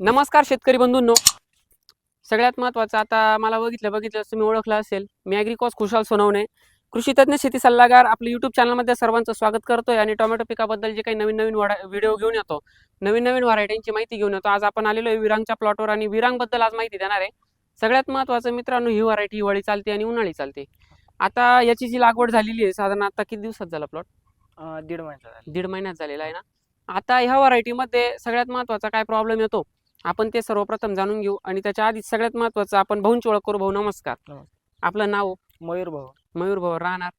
नमस्कार शेतकरी बंधूंनो. सगळ्यात महत्त्वाचं आता मला बघितलं बघितलं असं तुम्ही ओळखलं असेल. मी ॲग्रिकॉस खुशाल सोनवणे. कृषी तज्ज्ञ शेती सल्लागार आपल्या युट्यूब चॅनलमध्ये सर्वांचं स्वागत करतोय आणि टोमॅटो पिकाबद्दल जे काही नवीन नवीन व्हिडिओ घेऊन येतो नवीन नवीन व्हरायटींची माहिती घेऊन येतो. आज आपण आलेलो आहे विरांगच्या प्लॉटवर आणि विरांगबद्दल आज माहिती देणार आहे. सगळ्यात महत्त्वाचं मित्रांनो ही व्हरायटी हिवाळी चालते आणि उन्हाळी चालते. आता याची जी लागवड झालेली आहे साधारण आता किती दिवसात झाला प्लॉट दीड महिन्याचा झाला. दीड महिन्यात झालेला आहे ना? आता ह्या व्हरायटीमध्ये सगळ्यात महत्त्वाचा काय प्रॉब्लेम येतो? आपण ते सर्वप्रथम जाणून घेऊ आणि त्याच्या आधी सगळ्यात महत्त्वाचं आपण भाऊंची ओळख करू. भाऊ नमस्कार. नमस्कार. आपलं नाव? मयूर भाऊ. मयूर भाऊ राहणार?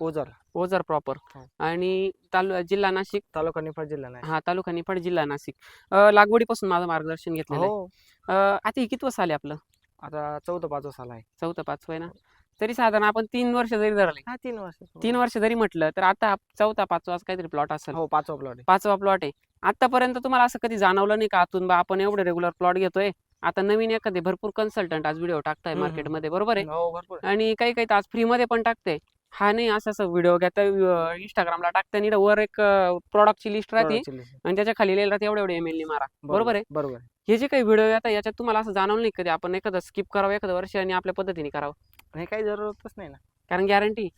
ओझर. ओझर प्रॉपर हो. आणि तालु जिल्हा नाशिक? तालुका निफाड जिल्हा नाही हा तालुका निफाड जिल्हा नाशिक. लागवडीपासून माझं मार्गदर्शन घेतलेलं आहे. हो. आता हे किती वर्ष आले आपलं? आता चौथं पाचवं साल आहे. चौथं पाचवं आहे ना? तरी साधारण आपण तीन वर्ष जरी धरले हा तीन वर्ष तीन वर्ष जरी म्हटलं तर आता चौथा पाचवा असं काहीतरी प्लॉट असेल. हो पाचवा प्लॉट आहे. पाचवा प्लॉट आहे. आतापर्यंत तुम्हाला असं कधी जाणवलं नाही का? आतून बा आपण एवढे रेग्युलर प्लॉट घेतोय. आता नवीन एखादे भरपूर कन्सल्टंट आज व्हिडिओ टाकताय हम्म, मार्केटमध्ये बरोबर आहे? हो भरपूर आहे. आणि काही काही तर आज फ्रीमध्ये पण टाकते. हा नाही असं असं व्हिडिओ घेता इंस्टाग्रामला टाकता आणि वर एक प्रॉडक्टची लिस्ट राहते. आणि त्याच्याखाली लिहिलं राहते एवढे एवढे एम एल मारा. बरोबर आहे? बरोबर. हे जे काही व्हिडिओ येतात याच्यात तुम्हाला असं जाणवलं नाही कधी? आपण एखादं स्किप करावं एखादं वर्ष आणि आपल्या पद्धतीने करावं. आणि काही जरूरतच नाही ना. कारण गॅरंटी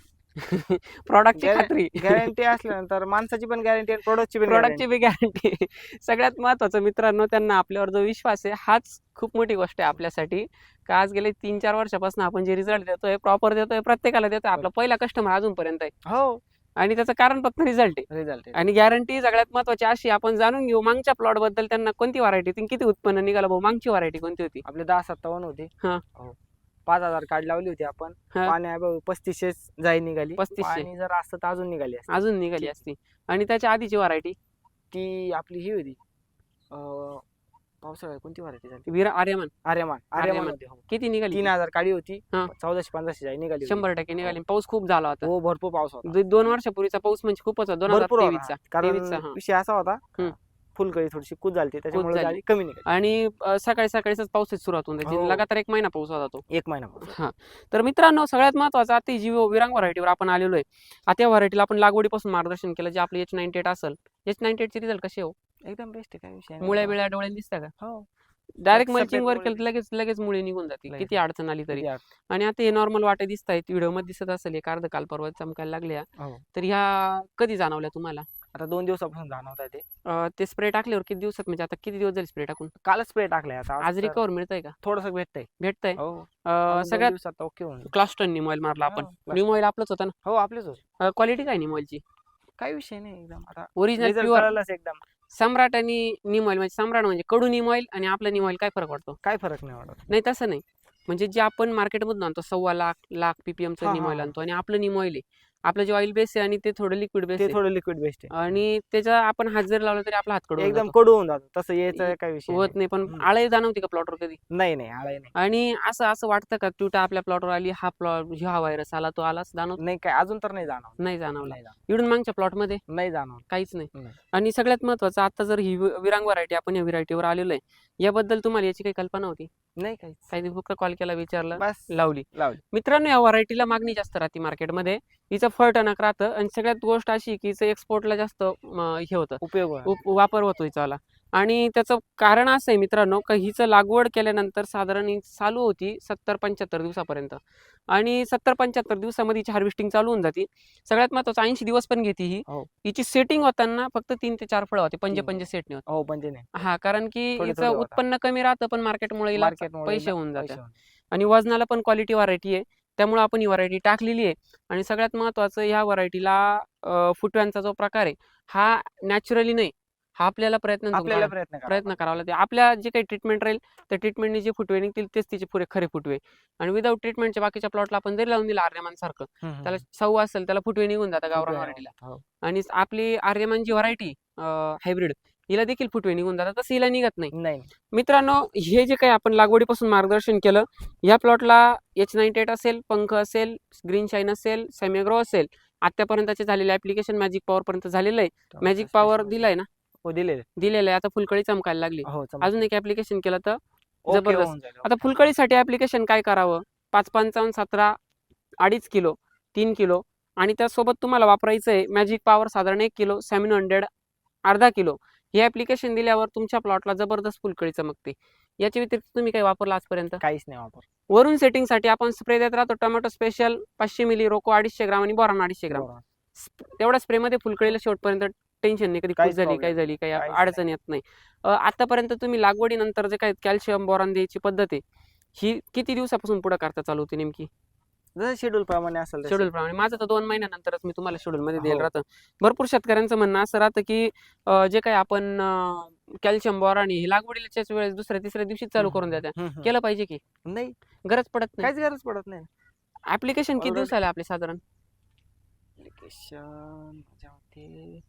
प्रॉडक्टची खात्री. गॅरंटी असल्यानंतर माणसाची पण गॅरंटी आणि प्रोडक्टची पण प्रोडक्टची बी गॅरंटी सगळ्यात महत्वाचं मित्रांनो त्यांना आपल्यावर जो विश्वास आहे हाच खूप मोठी गोष्ट आहे आपल्यासाठी. का आज गेले तीन चार वर्षापासून आपण जे रिझल्ट देतोय प्रॉपर देतोय प्रत्येकाला देतोय आपला पहिला कस्टमर अजूनपर्यंत आहे. हो. आणि त्याचं कारण फक्त रिझल्ट आहे. रिझल्ट आणि गॅरंटी सगळ्यात महत्वाची अशी आपण जाणून घेऊ मागच्या प्लॉटबद्दल त्यांना कोणती व्हरायटी किती उत्पन्न निघालं भाऊ? मागची व्हरायटी कोणती होती? आपले दहा सत्तावन्न होते. हा. हो पाच हजार काढ लावली होती आपण हा. पाणी आहे बघ, पस्तीसशे जाई निघाली 3500. आणि जर असतं तर अजून निघाली असती. अजून निघाली असती आणि त्याच्या आधीची व्हरायटी ती आपली ही होती अं, पावसाळ्यात कोणती व्हरायटी झाली विरा आर्यमान आर्यमान आर्यमान. आर्यमान होती, हो. किती निघाली तीन हजार काढी होती हा. चौदाशे पंधराशे जाई निघाली होती. शंभर टक्के निघाली पाऊस खूप झाला होता हो भरपूर पाऊस होता दो- दोन वर्षापूर्वीचा पाऊस म्हणजे खूपच होता दोन हजार भरपूर होता. तेवीसचा कारण तेवीसचा, हा. विषय असा होता हम्म. फुलकळी थोडीशी कूद झाली त्याच्यामुळे झाली. कमी निघाली. आणि सकाळी सकाळीच पावसाची सुरुवात होऊन जायची हो. लगातार एक महिना पाऊस होता तो. एक महिना. हा. तर मित्रांनो सगळ्यात महत्वाचं आता जी विरांग व्हरायटीवर आपण आलेलो आहे आता व्हरायटीला आपण लागवडीपासून मार्गदर्शन केलं. जे आपले एच नाईन्टी एट असेल. एच नाईन्टी एटचे रिझल्ट कसे हो? एकदम बेस्ट आहे काय विषय नाही. मुळ्या बिळ्या डोळ्याला दिसतं का? हो. डायरेक्ट मल्चिंग वर केलं लगेच लगेच मुळे निघून जाते लगेच. किती अडचण आली तरी. आणि आता हे नॉर्मल वाटे दिसत आहेत व्हिडिओमध्ये दिसत असेल. एक अर्ध काल परवा चमकायला लागल्या. हो. तर ह्या कधी जाणवल्या तुम्हाला? आता दोन दिवसापासून जाणवत आहे ते. अ, ते स्प्रे टाकल्यावर किती दिवसात म्हणजे आता किती दिवस झाले स्प्रे टाकून? कालच स्प्रे टाकलाय आता. आज रिकवर मिळतंय का? थोडस भेटतंय. भेटतंय? हो. अ, सगळ्यात दिवसात ओके होऊन जाईल. क्लास्टन निमॉईल मारला आपण. हो, class. निमॉईल आपलंच होतं हो आपलेच होते. ना क्वालिटी काय निमॉईलची काही विषय नाही एकदम. आता ओरिजिनल result प्युअर कळालाच एकदम. सम्राट आणि निमॉईल म्हणजे सम्राट म्हणजे कडू निमॉईल आणि आपलं निमॉईल काय फरक वाटतो? काय फरक नाही वाटत. नाही तसं नाही. म्हणजे जे आपण मार्केटमधून आणतो सव्वा लाख लाख पीपीएमचं हा, हा, निमॉईल हा. आणतो आणि आपलं निमॉईल आहे. आपलं जे ऑइल बेस आहे आणि ते थोडं लिक्विड बेस ते थोडं लिक्विड बेस्ट आहे. आणि त्याचा आपण हात जर लावला तरी आपला हात कडू एकदम कडू होऊन जातो. तसं यायचं काही विषय होत नाही. पण. आळही जाणवते का प्लॉटवर कधी? नाही नाही आळाई नाही. आणि असं असं वाटतं का तुटा आपल्या प्लॉटवर आली हा प्लॉट हा व्हायरस आला तो आलाच जाणवत? नाही काय अजून तर नाही जाणवत. नाही जाणवला. नाही जाणवत. इकडून मागच्या प्लॉटमध्ये नाही जाणवत. काहीच नाही. नाही. आणि सगळ्यात महत्वाचं आता जर ही वि- विरांग व्हरायटी आपण या व्हरायटीवर आलेलो आहे याबद्दल तुम्हाला याची काही कल्पना होती? नाही काही काही फक्त कॉल केला विचारलं बस. लावली. लावली. मित्रांनो या व्हरायटीला मागणी जास्त राहते मार्केटमध्ये हिचं फळ टणक राहतं. आणि सगळ्यात गोष्ट अशी की हिचं एक्सपोर्टला जास्त हे होतं. उपयोग. उप- वापर होतो हिचाला आणि त्याचं कारण असं आहे मित्रांनो का हिचं लागवड केल्यानंतर साधारण ही चालू होती सत्तर पंच्याहत्तर दिवसापर्यंत आणि सत्तर पंच्याहत्तर दिवसामध्ये हिची हार्वेस्टिंग चालू होऊन जाते सगळ्यात महत्वाचं ऐंशी दिवस पण घेते ही हो. हिची सेटिंग होताना फक्त तीन ते चार फळं होते पंजे. पंजे सेट नाही होत म्हणजे नाही हा कारण की हिचं. उत्पन्न कमी राहतं पण मार्केटमुळे पैसे होऊन जातात. आणि वजनाला पण क्वालिटी व्हरायटी आहे त्यामुळे आपण ही व्हरायटी टाकलेली आहे आणि सगळ्यात महत्त्वाचं ह्या व्हरायटीला फुटव्यांचा जो प्रकार आहे हा नॅचरली नाही हा आपल्याला प्रयत्न आपल्याला प्रयत्न करा प्रयत्न करावा लागते. आपल्या जे काही ट्रीटमेंट राहील त्या ट्रीटमेंटने जे फुटवे निघतील तेच तिचे पुरे खरे फुटवे. आणि विदाऊट ट्रीटमेंटच्या बाकीच्या प्लॉटला आपण जरी लावून दिलं आर्यमान सारखं त्याला सव असेल त्याला फुटवे निघून जातात गावरान व्हरायटीला हो. आणि आपली आर्यमान जी व्हरायटी हायब्रिड हिला देखील फुटवे निघून जातात. तसं हिला निघत नाही. नाही. मित्रांनो हे जे काही आपण लागवडीपासून मार्गदर्शन केलं या प्लॉटला एच नाईन्टी एट असेल पंख असेल ग्रीन शाईन असेल सेमेग्रो असेल आतापर्यंतचे झालेले ऍप्लिकेशन मॅजिक पॉवर पर्यंत झालेलं आहे. मॅजिक पॉवर दिलाय ना? हो दिलेले. दिलेलं आहे. आता फुलकळी चमकायला लागली. हो अजून एक ऍप्लिकेशन केलं तर ओके जबरदस्त. होऊन जाईल. आता फुलकळीसाठी ऍप्लिकेशन काय करावं? पाच पंचावन्न सतरा अडीच किलो तीन किलो आणि त्यासोबत तुम्हाला वापरायचं आहे मॅजिक पॉवर साधारण एक किलो सेव्हन हंड्रेड अर्धा किलो. हे ऍप्लिकेशन दिल्यावर तुमच्या प्लॉटला जबरदस्त फुलकळी चमकते. याच्या व्यतिरिक्त तुम्ही काही वापरला आजपर्यंत? काहीच नाही वापर वरून सेटिंगसाठी आपण स्प्रे देत राहतो टोमॅटो स्पेशल पाचशे मिली रोको अडीचशे ग्राम आणि बोरान अडीचशे ग्राम. बरोबर. स्प- तेवढ्या स्प्रेमध्ये फुलकळीला शेवटपर्यंत टेन्शन नाही कधी काहीच खूप झाली problem काय झाली काही काहीच अडचण येत नाही. अ, आतापर्यंत तुम्ही लागवडीनंतर जे काही कॅल्शियम बोरान द्यायची पद्धत आहे ही किती दिवसापासून पुढे करता चालू होती नेमकी? जसं शेड्यूल प्रमाणे असेल तसं. शेड्यूल प्रमाणे. माझं तर दोन महिन्यानंतरच मी तुम्हाला शेड्यूल मध्ये हो. राहतं. भरपूर शेतकऱ्यांचं म्हणणं असं राहतं की अ, जे काही आपण कॅल्शियम बोरान हे लागवडीच्याच वेळेस दुसऱ्या तिसऱ्या दिवशी चालू करून हम्म, हम्म. केलं पाहिजे की? नाही. गरज पडत नाही. काहीच गरज पडत नाही. ऍप्लिकेशन किती Already- दिवसाला आपले साधारण? मते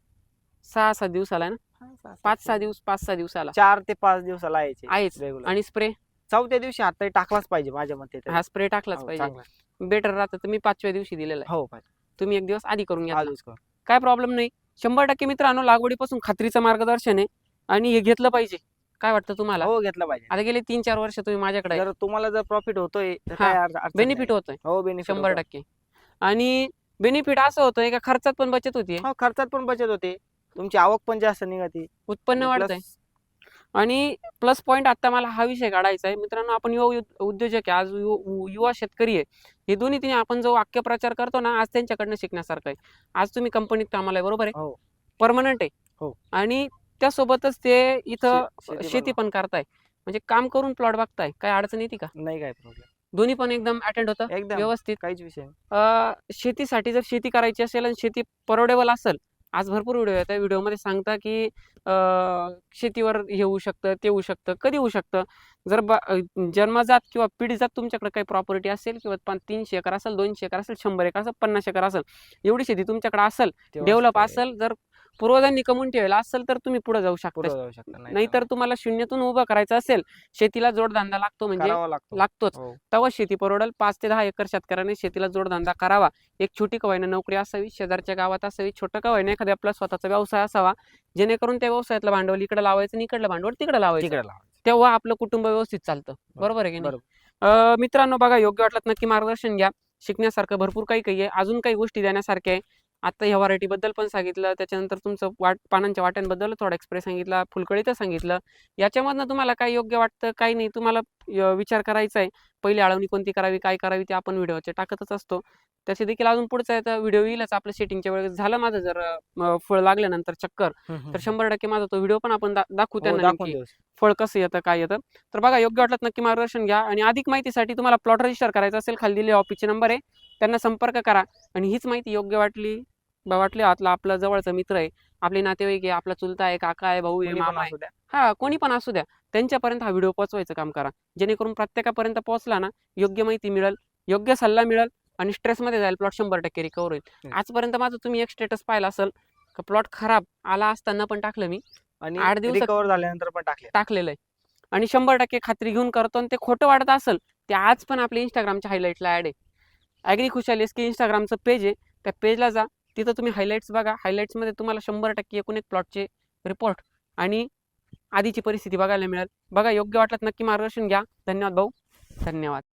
सहा सात दिवसाला आहे ना? हा, पाच सहा दिवस. दिवस पाच सहा दिवसाला. चार ते पाच दिवसाला यायचे. आहेच. रेग्युलर आणि स्प्रे चौथ्या दिवशी आता टाकलाच पाहिजे माझ्या मते तरी. हा स्प्रे टाकलाच हो, पाहिजे. चांगला. बेटर राहतं तर मी पाचव्या दिवशी दिलेला आहे. हो पाहिजे तुम्ही एक दिवस आधी करून घ्या. आजच कर. काय प्रॉब्लेम नाही. शंभर टक्के मित्रांनो लागवडीपासून खात्रीचं मार्गदर्शन आहे. आणि हे घेतलं पाहिजे. काय वाटतं तुम्हाला? हो घेतलं पाहिजे. आता गेले तीन चार वर्ष तुम्ही माझ्याकडे. जर तुम्हाला जर प्रॉफिट होतोय तर हा, काय बेनिफिट. होतोय. हो बेनिफिट शंभर टक्के. आणि बेनिफिट असं होतंय का खर्चात पण बचत होतीये? हो खर्चात पण बचत होते. तुमची आवक पण जास्त निघते उत्पन्न वाढतंय. आणि प्लस पॉईंट आता मला हा विषय काढायचा आहे. मित्रांनो आपण युवा उद- उद्योजक आहे. आज युवा शेतकरी आहे. हे दोन्ही तिने आपण जो वाक्य प्रचार करतो ना आज त्यांच्याकडनं शिकण्यासारखं आहे. आज तुम्ही कंपनीत कामाला आहे बरोबर आहे? हो. परमनंट आहे. हो. आणि त्यासोबतच ते इथं शे- शेती शेती पण करताय. म्हणजे काम करून प्लॉट बघताय. काय अडचण येते का? नाही काय प्रॉब्लेम दोन्ही पण एकदम अटेंड होतं. एकदम. व्यवस्थित. काहीच विषय नाही. अं, शेतीसाठी जर शेती करायची असेल आणि शेती परवडेबल असेल आज भरपूर व्हिडिओ येतात व्हिडिओमध्ये सांगता की शेतीवर हे होऊ शकतं ते होऊ शकतं कधी होऊ शकतं? जर बा जन्मजात किंवा पिढीजात तुमच्याकडे काही प्रॉपर्टी असेल किंवा पाच तीनशे एकर असेल दोनशे एकर असेल शंभर एकर असेल पन्नास एकर असेल एवढी शेती तुमच्याकडे असेल डेव्हलप असेल जर पूर्वजांनी कमवून ठेवला असेल तर तुम्ही पुढे जाऊ पुढं शकता जाऊ शकता नाही नाहीतर तुम्हाला शून्यातून उभं करायचं असेल शेतीला जोडधंदा लागतो म्हणजे करावं लागतं. लागतोच. हो. तेव्हा शेती परवडेल पाच ते दहा एकर शेतकऱ्याने शेतीला जोडधंदा करावा. एक छोटी कवायनं नोकरी असावी शेजारच्या गावात असावी छोटं कवायनं एखाद्या आपला स्वतःचा व्यवसाय असावा जेणेकरून त्या व्यवसायातलं भांडवल इकडे लावायचं आणि इकडलं भांडवल तिकडे लावायचं. तिकडे. तेव्हा आपलं कुटुंब व्यवस्थित चालतं. बरोबर आहे की नाही? बरोबर. अं, मित्रांनो बघा योग्य वाटलं नक्की मार्गदर्शन घ्या. शिकण्यासारखं भरपूर काही काही आहे. अजून काही गोष्टी देण्यासारख्या आहे. आता ह्या व्हरायटीबद्दल पण सांगितलं. त्याच्यानंतर तुमचं वाट पानांच्या वाट्यांबद्दल थोडा एक्सप्रेस सांगितला फुलकळीचं सांगितलं. याच्यामधनं तुम्हाला काय योग्य वाटतं काही नाही तुम्हाला विचार करायचा आहे. पहिली आळवणी कोणती करावी काय करावी ते आपण व्हिडिओचे टाकतच असतो. त्याचे देखील अजून पुढचा व्हिडिओ येईलच. आपलं सेटिंगच्या वेळेस झालं माझं जर फळ लागल्यानंतर चक्कर तर शंभर टक्के माझा तो व्हिडिओ पण आपण दाखवू हो, त्यांना. फळ कसं येतं काय येतं. तर बघा योग्य वाटलं नक्की मार्गदर्शन घ्या. आणि अधिक माहितीसाठी तुम्हाला प्लॉट रजिस्टर करायचं असेल खाली दिलेले ऑफिसचे नंबर आहे. त्यांना संपर्क करा. आणि हीच माहिती योग्य वाटली वाटली आपला आपला जवळचा मित्र आहे. आपले नातेवाईक आहे आपला चुलता आहे काका आहे भाऊ आहे मामा आहे. हा कोणी पण असू द्या. त्यांच्यापर्यंत हा व्हिडिओ पोहोचवायचं काम करा. जेणेकरून प्रत्येकापर्यंत पोहोचला ना योग्य माहिती मिळेल योग्य सल्ला मिळेल आणि स्ट्रेसमध्ये जाईल प्लॉट शंभर टक्के रिकवर होईल. आजपर्यंत माझं तुम्ही एक स्टेटस पाहिला असेल का प्लॉट खराब आला असताना पण टाकलं मी. आणि आठ दिवसात- रिकवर झाल्यानंतर पण टाकले. टाकलेलं आहे. आणि शंभर टक्के खात्री घेऊन करतो आणि ते खोटं वाटत असेल ते आज पण आपल्या इंस्टाग्रामच्या हायलाईटला ॲड आहे. ॲग्री खुशाल एस के इंस्टाग्रामचं पेज आहे. त्या पेजला जा. तिथं तुम्ही हायलाईट्स बघा. हायलाईट्समध्ये तुम्हाला शंभर टक्के एकूण एक प्लॉटचे रिपोर्ट आणि आधीची परिस्थिती बघायला मिळेल. बघा योग्य वाटलं नक्की मार्गदर्शन घ्या. धन्यवाद भाऊ. धन्यवाद.